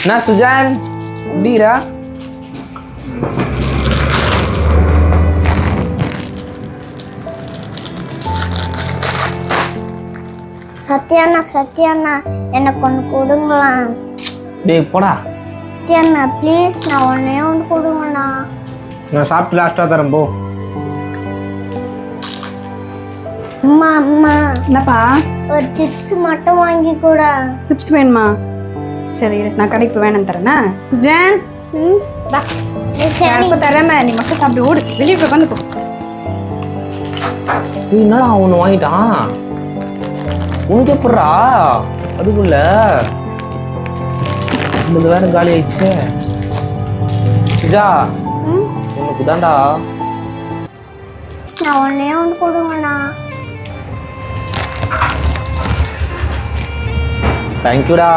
என்ன சுஜான் எப்படிரா சத்யாண்ணா சத்யாண்ணா எனக்கு ஒன்று கொடுங்களா டேய் போடா சத்யாண்ணா ப்ளீஸ் நான் ஒன்றே ஒன்று கொடுங்கண்ணா நான் சாப்பிட்டு லாஸ்ட்டாக தரேன் போ அம்மா அம்மா என்னப்பா ஒரு சிப்ஸ் மட்டும் வாங்கி கூட சிப்ஸ் வேணுமா சரி இரு. நான் கடைக்கு போய் வேணும் தரேனா? சுஜான் வா. தரேன் நீ மட்டும் சாப்பிட்டு ஓடு. வெளியே போய் உட்காந்து என்னடா ஒன்று வாங்கிட்டான்? உனக்கு எப்பட்றா? அதுக்குள்ள. இந்த வேற காலி ஆயிடுச்சு. சுஜா உனக்கு தான்டா. நான் ஒன்றே ஒன்று கொடுங்கண்ணா தேங்க்யூடா